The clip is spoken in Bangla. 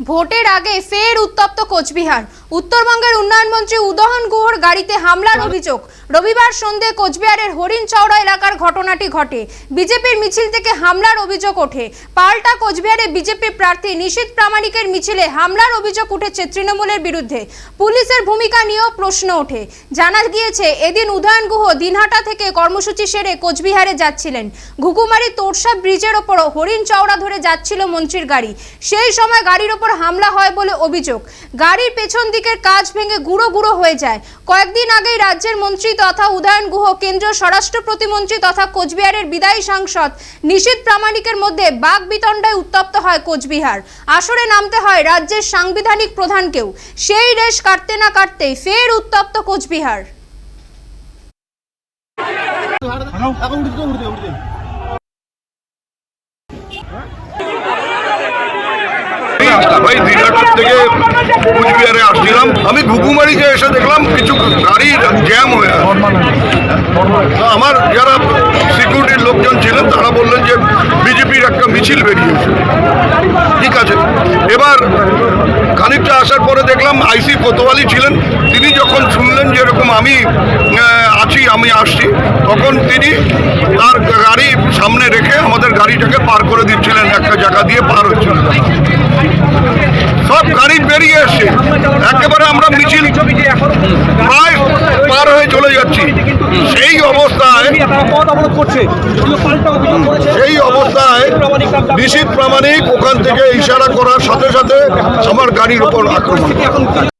ভোটের আগে ফের উত্তপ্ত কোচবিহার। উত্তরবঙ্গের উন্নয়ন মন্ত্রী উদয়ন গুহর গাড়িতে হামলার অভিযোগ। রবিবার সন্ধে কোচবিহারের হরিণ চওড়া এলাকার ঘটনাটি ঘটে। বিজেপির মিছিল থেকে হামলার অভিযোগ ওঠে। পাল্টা কোচবিহারে বিজেপি প্রার্থী নিশীত প্রামাণিকের মিছিলে হামলার অভিযোগ উঠেছে তৃণমূলের বিরুদ্ধে। পুলিশের ভূমিকা নিয়েও প্রশ্ন ওঠে। জানা গিয়েছে এদিন উদয়ন গুহ দিনহাটা থেকে কর্মসূচি সেরে কোচবিহারে যাচ্ছিলেন। ঘুঘুমারি তোরসা ব্রিজের ওপর হরিণ চওড়া ধরে যাচ্ছিল মন্ত্রীর গাড়ি। সেই সময় গাড়ির ওপর হামলা হয় বলে অভিযোগ। গাড়ির পেছন দিকের কাজ ভেঙে গুঁড়ো গুঁড়ো হয়ে যায়। কয়েকদিন আগেই রাজ্যের মন্ত্রী তথা উদয়ন গুহ, কেন্দ্রীয় স্বরাষ্ট্র প্রতিমন্ত্রী তথা কোচবিহারের বিদায়ী সাংসদ নিশীত প্রামাণিকের মধ্যে বাক বিতণ্ডায় উত্তপ্ত হয় কোচবিহার। আসরে নামতে হয় রাজ্যের সাংবিধানিক প্রধানকেও। সেই রেশ কাটতে না কাটতেই ফের উত্তপ্ত কোচবিহার। উঠতে এই দিনাটার থেকে কুচবিহারে আসছিলাম। আমি ঘুঘুমারিতে এসে দেখলাম, কিছু গাড়ি জ্যাম হয়ে আমার যারা সিকিউরিটির লোকজন ছিলেন, তারা বললেন যে বিজেপির একটা মিছিল বেরিয়েছে। ঠিক আছে। এবার খানিকটা আসার পরে দেখলাম আইসি কোতোয়ালি ছিলেন। তিনি যখন শুনলেন যে এরকম আমি আছি, আমি আসছি, তখন তিনি তার গাড়ি সামনে রেখে আমাদের গাড়িটাকে পার করে দিচ্ছিলেন একটা বেরিয়ে একেবারে আমরা মিছিল প্রায় পার হয়ে চলে যাচ্ছি। সেই অবস্থায় অবস্থায় নিশিত প্রামাণিক ওখান থেকে ইশারা করার সাথে সাথে আমার গাড়ির উপর আক্রমণ।